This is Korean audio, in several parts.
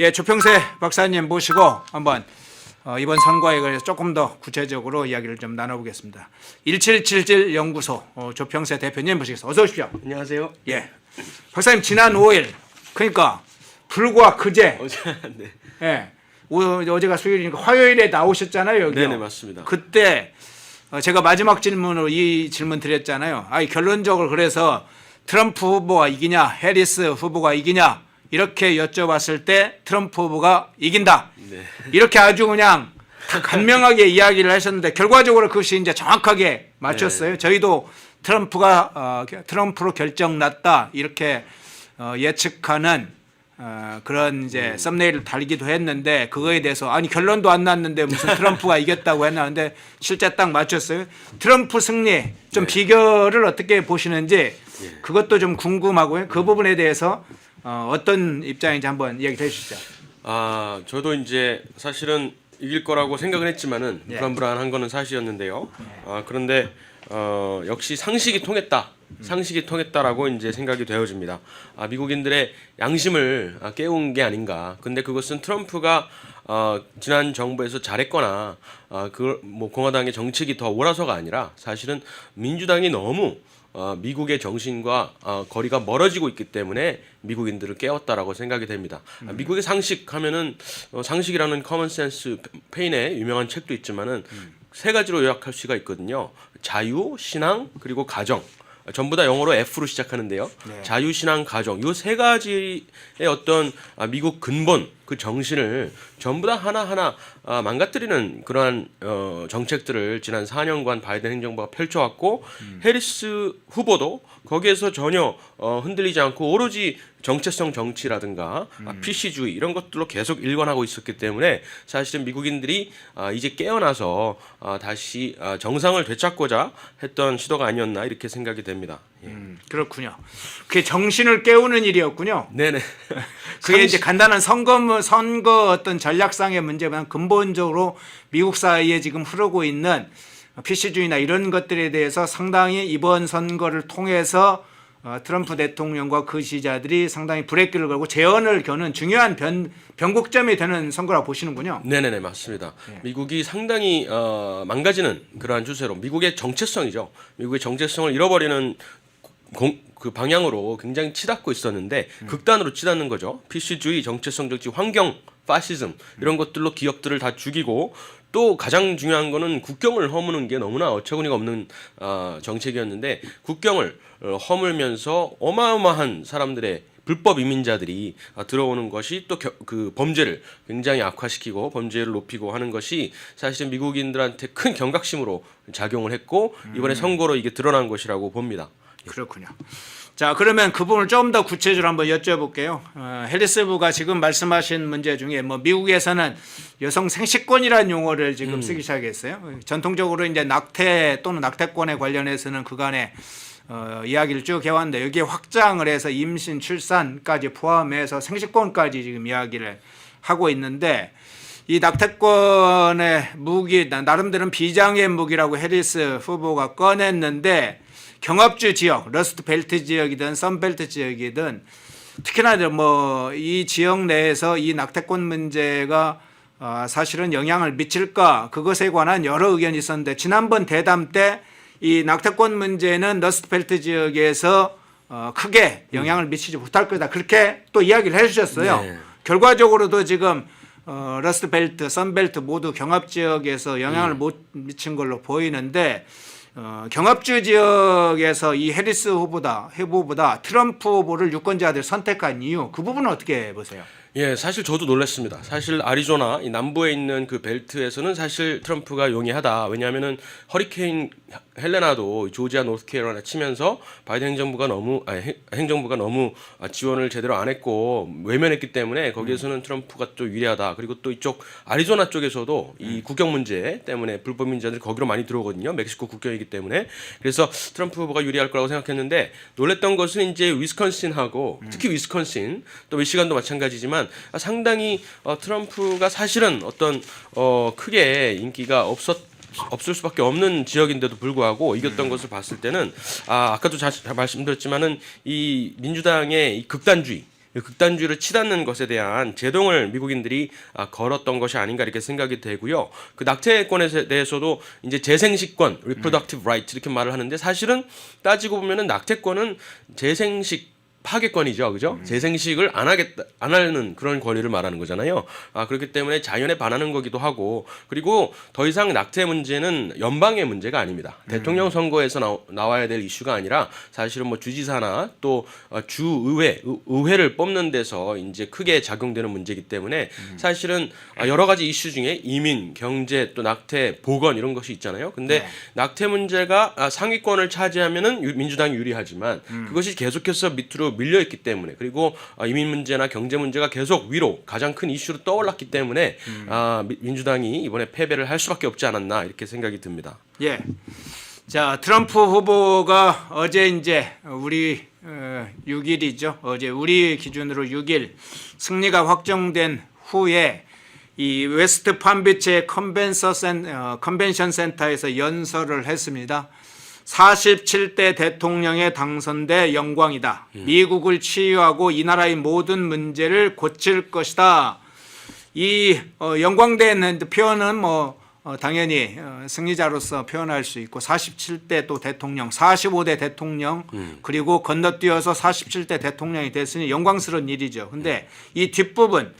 예, 조평세 박사님 모시고 한번 어, 이번 선거에 관해서 조금 더 구체적으로 이야기를 좀 나눠보겠습니다. 1777 연구소 어, 조평세 대표님 모시겠습니다. 어서 오십시오. 안녕하세요. 예, 박사님 지난 5일 그러니까 불과 그제 어제 네. 예, 오, 어제가 수요일이니까 화요일에 나오셨잖아요 여기. 네네 맞습니다. 그때 어, 제가 마지막 질문으로 이 질문 드렸잖아요. 아니 결론적으로 그래서 트럼프 후보가 이기냐, 해리스 후보가 이기냐 이렇게 여쭤봤을 때 트럼프 후보가 이긴다. 네. 이렇게 아주 그냥 다 간명하게 이야기를 하셨는데 결과적으로 그것이 이제 정확하게 맞췄어요. 네. 저희도 트럼프가 어, 트럼프로 결정 났다 이렇게 어, 예측하는 어, 그런 이제 음. 썸네일을 달기도 했는데 그거에 대해서 아니 결론도 안 났는데 무슨 트럼프가 이겼다고 했나 근데 실제 딱 맞췄어요. 트럼프 승리 좀 네. 비결을 어떻게 보시는지 예. 그것도 좀 궁금하고요. 그 부분에 대해서 어, 어떤 입장인지 한번 이야기 해 주시죠. 아 저도 이제 사실은 이길 거라고 생각을 했지만은 예. 불안불안한 거는 사실이었는데요. 아 그런데 어, 역시 상식이 통했다. 상식이 통했다라고 이제 생각이 되어집니다. 아, 미국인들의 양심을 아, 깨운 게 아닌가. 근데 그것은 트럼프가 어, 지난 정부에서 잘했거나 어, 그뭐 공화당의 정책이 더 옳아서가 아니라 사실은 민주당이 너무 어, 미국의 정신과 어, 거리가 멀어지고 있기 때문에 미국인들을 깨웠다라고 생각이 됩니다. 아, 미국의 상식 하면은 어, 상식이라는 커먼센스 페인의 유명한 책도 있지만은 세 가지로 요약할 수가 있거든요. 자유, 신앙, 그리고 가정. 전부 다 영어로 F로 시작하는데요. 네. 자유, 신앙, 가정. 요 세 가지의 어떤 아, 미국 근본 그 정신을 전부 다 하나하나 아, 망가뜨리는 그러한 어, 정책들을 지난 4년간 바이든 행정부가 펼쳐왔고 해리스 후보도 거기에서 전혀 어, 흔들리지 않고 오로지 정체성 정치라든가 아, PC주의 이런 것들로 계속 일관하고 있었기 때문에 사실은 미국인들이 아, 이제 깨어나서 아, 다시 아, 정상을 되찾고자 했던 시도가 아니었나 이렇게 생각이 됩니다. 예. 음, 그렇군요. 그게 정신을 깨우는 일이었군요. 네네. 그게 이제 간단한 선거 선거 어떤 전략상의 문제보다 근본적으로 미국 사이에 지금 흐르고 있는 PC주의나 이런 것들에 대해서 상당히 이번 선거를 통해서 어, 트럼프 대통령과 그 지지자들이 상당히 브레이크를 걸고 재언을 겨는 중요한 변, 변곡점이 되는 선거라고 보시는군요. 네네네 맞습니다. 예. 미국이 상당히 어, 망가지는 그러한 추세로 미국의 정체성이죠. 미국의 정체성을 잃어버리는 공, 그 방향으로 굉장히 치닫고 있었는데 음. 극단으로 치닫는 거죠. PC주의, 정체성 정치, 환경, 파시즘 이런 것들로 기업들을 다 죽이고 또 가장 중요한 거는 국경을 허무는 게 너무나 어처구니가 없는 어, 정책이었는데 국경을 어, 허물면서 어마어마한 사람들의 불법 이민자들이 아, 들어오는 것이 또 그 범죄를 굉장히 악화시키고 범죄를 높이고 하는 것이 사실은 미국인들한테 큰 경각심으로 작용을 했고 이번에 선거로 이게 드러난 것이라고 봅니다. 그렇군요. 자 그러면 그 부분을 좀 더 구체적으로 한번 여쭤볼게요. 어, 헬리스부가 지금 말씀하신 문제 중에 뭐 미국에서는 여성 생식권이라는 용어를 지금 쓰기 시작했어요. 전통적으로 이제 낙태 또는 낙태권에 관련해서는 그간에 어, 이야기를 쭉 해왔는데 여기에 확장을 해서 임신, 출산까지 포함해서 생식권까지 지금 이야기를 하고 있는데 이 낙태권의 무기 나- 나름대로는 비장의 무기라고 해리스 후보가 꺼냈는데 경합주 지역, 러스트 벨트 지역이든 썬벨트 지역이든 특히나 뭐 이 지역 내에서 이 낙태권 문제가 어, 사실은 영향을 미칠까 그것에 관한 여러 의견이 있었는데 지난번 대담 때 이 낙태권 문제는 러스트벨트 지역에서 어, 크게 영향을 미치지 못할 거다 그렇게 또 이야기를 해주셨어요. 네. 결과적으로도 지금 어, 러스트벨트, 선벨트 모두 경합 지역에서 영향을 못 미친 걸로 보이는데 어, 경합주 지역에서 이 해리스 후보다 후보보다 트럼프 후보를 유권자들 선택한 이유 그 부분은 어떻게 보세요? 예, 사실 저도 놀랐습니다. 사실 아리조나 이 남부에 있는 그 벨트에서는 사실 트럼프가 용이하다. 왜냐하면은 허리케인 헬레나도 조지아 노스캐롤라이나 치면서 바이든 행정부가 너무 아니, 행- 행정부가 너무 아, 지원을 제대로 안 했고 외면했기 때문에 거기에서는 트럼프가 또 유리하다. 그리고 또 이쪽 아리조나 쪽에서도 이 국경 문제 때문에 불법 민자들이 거기로 많이 들어오거든요. 멕시코 국경이기 때문에 그래서 트럼프 후보가 유리할 거라고 생각했는데 놀랬던 것은 이제 위스콘신하고 특히 위스콘신 또 미시간도 마찬가지지만 아, 상당히 어, 트럼프가 사실은 어떤 어, 크게 인기가 없었 없을 수밖에 없는 지역인데도 불구하고 이겼던 것을 봤을 때는 아 아까도 자, 자- 말씀드렸지만은 이 민주당의 이 극단주의 극단주의를 치닫는 것에 대한 제동을 미국인들이 아, 걸었던 것이 아닌가 이렇게 생각이 되고요. 그 낙태권에 대해서도 이제 재생식권, reproductive right 이렇게 말을 하는데 사실은 따지고 보면은 낙태권은 재생식 파괴권이죠, 그죠? 재생식을 안 하겠다, 안 하는 그런 권리를 말하는 거잖아요. 아 그렇기 때문에 자연에 반하는 거기도 하고 그리고 더 이상 낙태 문제는 연방의 문제가 아닙니다. 대통령 선거에서 나, 나와야 될 이슈가 아니라 사실은 뭐 주지사나 또 어, 주의회, 의- 의회를 뽑는 데서 이제 크게 작용되는 문제이기 때문에 사실은 아, 여러 가지 이슈 중에 이민, 경제, 또 낙태, 보건 이런 것이 있잖아요. 근데 네. 낙태 문제가 아, 상위권을 차지하면은 유- 민주당이 유리하지만 그것이 계속해서 밑으로 밀려 있기 때문에 그리고 아, 이민 문제나 경제 문제가 계속 위로 가장 큰 이슈로 떠올랐기 때문에 아, 미- 민주당이 이번에 패배를 할 수밖에 없지 않았나 이렇게 생각이 듭니다. 예. 자, 트럼프 후보가 어제 이제 우리 어, 6일이죠. 어제 우리 기준으로 6일 승리가 확정된 후에 이 웨스트 팜비치의 컨벤서 센, 어, 컨벤션 센터에서 연설을 했습니다. 47대 대통령에 당선돼 영광이다. 미국을 치유하고 이 나라의 모든 문제를 고칠 것이다. 이 어, 영광된 표현은 뭐 어, 당연히 어, 승리자로서 표현할 수 있고 47대 또 대통령, 45대 대통령 그리고 건너뛰어서 47대 대통령이 됐으니 영광스러운 일이죠. 근데 이 뒷부분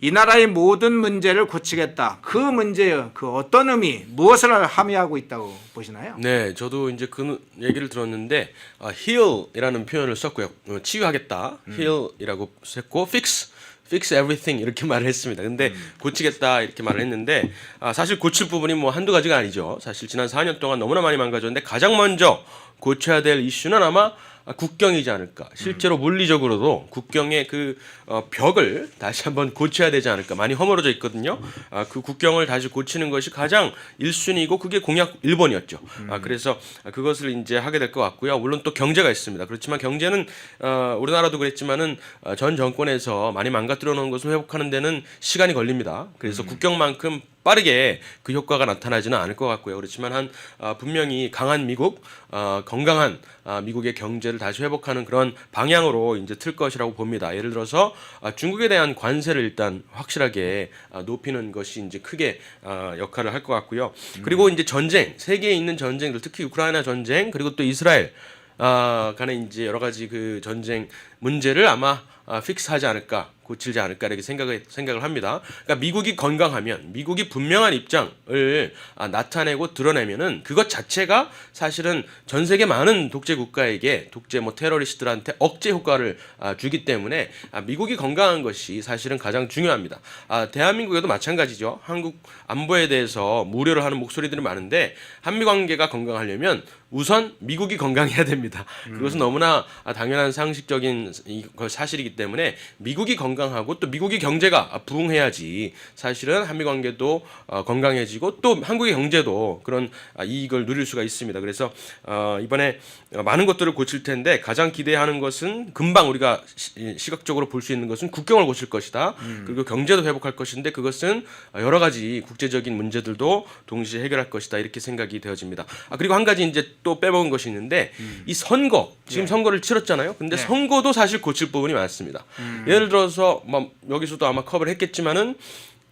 이 나라의 모든 문제를 고치겠다. 그 문제의 그 어떤 의미, 무엇을 함의하고 있다고 보시나요? 네, 저도 이제 그 얘기를 들었는데 아, heal이라는 표현을 썼고요. 어, 치유하겠다, heal이라고 했고 fix, fix everything 이렇게 말을 했습니다. 근데 고치겠다 이렇게 말을 했는데 아, 사실 고칠 부분이 뭐 한두 가지가 아니죠. 사실 지난 4년 동안 너무나 많이 망가졌는데 가장 먼저 고쳐야 될 이슈는 아마 아, 국경이지 않을까. 실제로 물리적으로도 국경의 그 어, 벽을 다시 한번 고쳐야 되지 않을까. 많이 허물어져 있거든요. 아, 그 국경을 다시 고치는 것이 가장 1순위고 그게 공약 1번이었죠. 아, 그래서 그것을 이제 하게 될 것 같고요. 물론 또 경제가 있습니다. 그렇지만 경제는 어, 우리나라도 그랬지만은 어, 전 정권에서 많이 망가뜨려 놓은 것을 회복하는 데는 시간이 걸립니다. 그래서 국경만큼 빠르게 그 효과가 나타나지는 않을 것 같고요. 그렇지만 한 아, 분명히 강한 미국, 아, 건강한 아, 미국의 경제를 다시 회복하는 그런 방향으로 이제 틀 것이라고 봅니다. 예를 들어서 아, 중국에 대한 관세를 일단 확실하게 아, 높이는 것이 이제 크게 아, 역할을 할 것 같고요. 그리고 이제 전쟁, 세계에 있는 전쟁들, 특히 우크라이나 전쟁 그리고 또 이스라엘 아, 간에 이제 여러 가지 그 전쟁 문제를 아마 아, 픽스하지 않을까 고치지 않을까 이렇게 생각을 생각을 합니다. 그러니까 미국이 건강하면 미국이 분명한 입장을 아, 나타내고 드러내면은 그것 자체가 사실은 전 세계 많은 독재 국가에게 독재 뭐 테러리스트들한테 억제 효과를 아, 주기 때문에 아, 미국이 건강한 것이 사실은 가장 중요합니다. 아, 대한민국에도 마찬가지죠. 한국 안보에 대해서 무료를 하는 목소리들이 많은데 한미 관계가 건강하려면 우선 미국이 건강해야 됩니다. 그것은 너무나 아, 당연한 상식적인 이- 그 사실이기 때문에 미국이 건강하고 또 미국이 경제가 부흥해야지 사실은 한미 관계도 어, 건강해지고 또 한국의 경제도 그런 아, 이익을 누릴 수가 있습니다. 그래서 어, 이번에 어, 많은 것들을 고칠 텐데 가장 기대하는 것은 금방 우리가 시, 시각적으로 볼 수 있는 것은 국경을 고칠 것이다. 그리고 경제도 회복할 것인데 그것은 어, 여러 가지 국제적인 문제들도 동시에 해결할 것이다. 이렇게 생각이 되어집니다. 아, 그리고 한 가지 이제 또 빼먹은 것이 있는데 이 선거 지금 선거를 치렀잖아요. 근데 네. 선거도 사실 고칠 부분이 많습니다. 예를 들어서 뭐 여기서도 아마 커버를 했겠지만은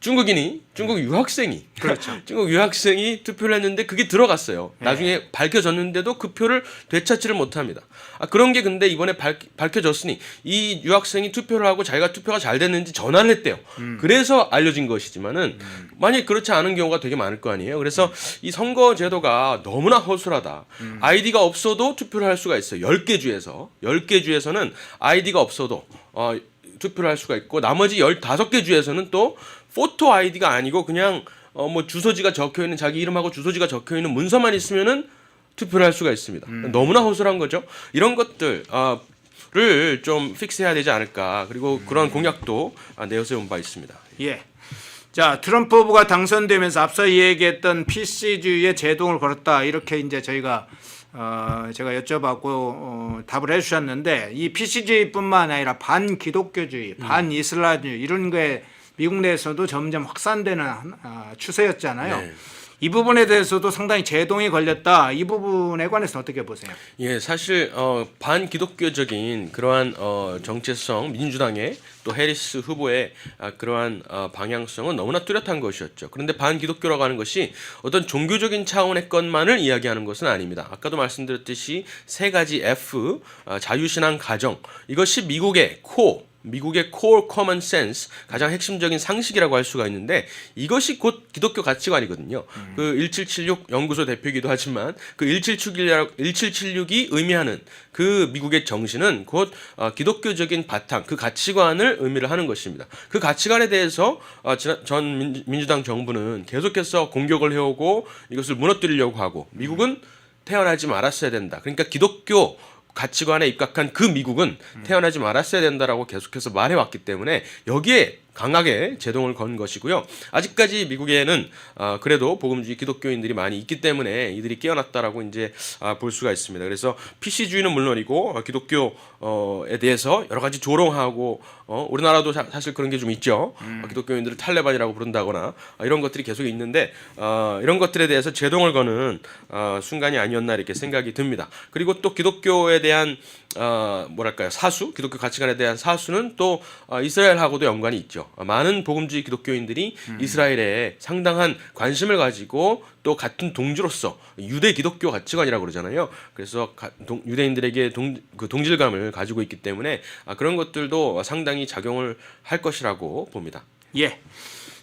중국인이 중국 유학생이 그렇죠. 중국 유학생이 투표를 했는데 그게 들어갔어요. 네. 나중에 밝혀졌는데도 그 표를 되찾지를 못합니다. 아, 그런 게 근데 이번에 밝, 밝혀졌으니 이 유학생이 투표를 하고 자기가 투표가 잘 됐는지 전화를 했대요. 음. 그래서 알려진 것이지만은 만약 그렇지 않은 경우가 되게 많을 거 아니에요. 그래서 이 선거 제도가 너무나 허술하다. 음. 아이디가 없어도 투표를 할 수가 있어요. 10개 주에서 10개 주에서는 아이디가 없어도 어, 투표를 할 수가 있고 나머지 15개 주에서는 또 포토 아이디가 아니고 그냥 어 뭐 주소지가 적혀 있는 자기 이름하고 주소지가 적혀 있는 문서만 있으면은 투표를 할 수가 있습니다. 너무나 허술한 거죠. 이런 것들 아, 를좀 픽스해야 되지 않을까. 그리고 그런 공약도 아, 내세운 바 있습니다. 예. 자, 트럼프 후보가 당선되면서 앞서 얘기했던 PC주의에 제동을 걸었다. 이렇게 이제 저희가 어, 제가 여쭤봤고 어, 답을 해주셨는데 이 PC주의뿐만 아니라 반기독교주의, 반이슬람주의 이런 게 미국 내에서도 점점 확산되는 한- 아, 추세였잖아요. 네. 이 부분에 대해서도 상당히 제동이 걸렸다. 이 부분에 관해서 어떻게 보세요? 예, 사실 어, 반기독교적인 그러한 어, 정체성 민주당의 또 해리스 후보의 아, 그러한 어, 방향성은 너무나 뚜렷한 것이었죠. 그런데 반기독교라고 하는 것이 어떤 종교적인 차원의 것만을 이야기하는 것은 아닙니다. 아까도 말씀드렸듯이 세 가지 F 어, 자유신앙 가정 이것이 미국의 코 미국의 core common sense 가장 핵심적인 상식이라고 할 수가 있는데 이것이 곧 기독교 가치관이거든요. 그1776 연구소 대표이기도 하지만 그 1776이라고 1776이 의미하는 그 미국의 정신은 곧 어, 기독교적인 바탕 그 가치관을 의미를 하는 것입니다. 그 가치관에 대해서 어, 전 민주, 민주당 정부는 계속해서 공격을 해오고 이것을 무너뜨리려고 하고 미국은 태어나지 말았어야 된다. 그러니까 기독교 가치관에 입각한 그 미국은 태어나지 말았어야 된다라고 계속해서 말해왔기 때문에 여기에 강하게 제동을 건 것이고요. 아직까지 미국에는 아, 그래도 복음주의 기독교인들이 많이 있기 때문에 이들이 깨어났다라고 이제 아, 볼 수가 있습니다. 그래서 PC주의는 물론이고 어, 기독교에 대해서 여러 가지 조롱하고 어, 우리나라도 사, 실 그런 게 좀 있죠. 어, 기독교인들을 탈레반이라고 부른다거나 아, 이런 것들이 계속 있는데 어, 이런 것들에 대해서 제동을 거는 어, 순간이 아니었나 이렇게 생각이 듭니다. 그리고 또 기독교에 대한 어, 뭐랄까요 사수 기독교 가치관에 대한 사수는 또 어, 이스라엘하고도 연관이 있죠. 어, 많은 복음주의 기독교인들이 이스라엘에 상당한 관심을 가지고 또 같은 동지로서 유대 기독교 가치관이라고 그러잖아요. 그래서 가, 동, 유대인들에게 동, 그 동질감을 가지고 있기 때문에 아, 그런 것들도 상당히 작용을 할 것이라고 봅니다. 예.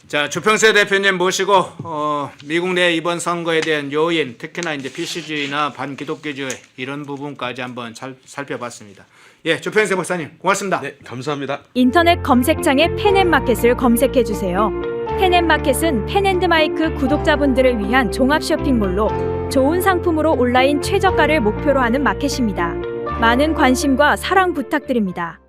자 주평세 대표님 모시고 어, 미국 내 이번 선거에 대한 요인, 특히나 이제 PC주의나 반기독교주의 이런 부분까지 한번 살, 살펴봤습니다. 예, 주평세 목사님 고맙습니다. 네, 감사합니다. 인터넷 검색창에 펜앤마켓을 검색해 주세요. 펜앤마켓은 펜앤드마이크 구독자분들을 위한 종합 쇼핑몰로 좋은 상품으로 온라인 최저가를 목표로 하는 마켓입니다. 많은 관심과 사랑 부탁드립니다.